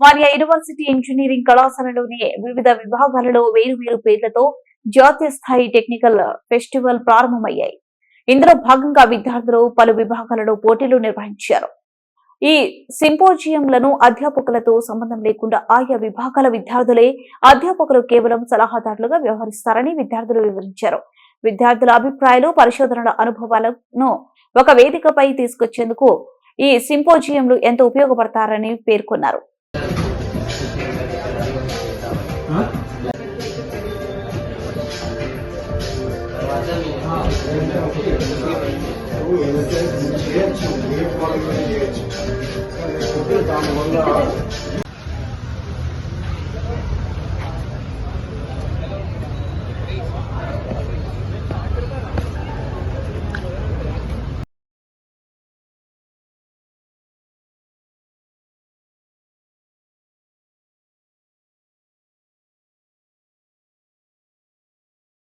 Osmania university engineering కళాశాలలోని వివిధ విభాగాలలో వేరు పేర్లతో జాతీయ స్థాయి టెక్నికల్ ఫెస్టివల్ ప్రారంభమయ్యాయి. ఇందులో భాగంగా విద్యార్థులు పలు విభాగాలలో పోటీలు నిర్వహించారు. ఈ సింపోజియంలను అధ్యాపకులతో సంబంధం లేకుండా ఆయా విభాగాల విద్యార్థులే అధ్యాపకులు కేవలం సలహాదారులుగా వ్యవహరిస్తారని విద్యార్థులు వివరించారు. విద్యార్థుల అభిప్రాయాలు పరిశోధనల అనుభవాలను ఒక వేదికపై తీసుకొచ్చేందుకు ఈ సింపోజియంలు ఎంతో ఉపయోగపడతారని పేర్కొన్నారు. 啊？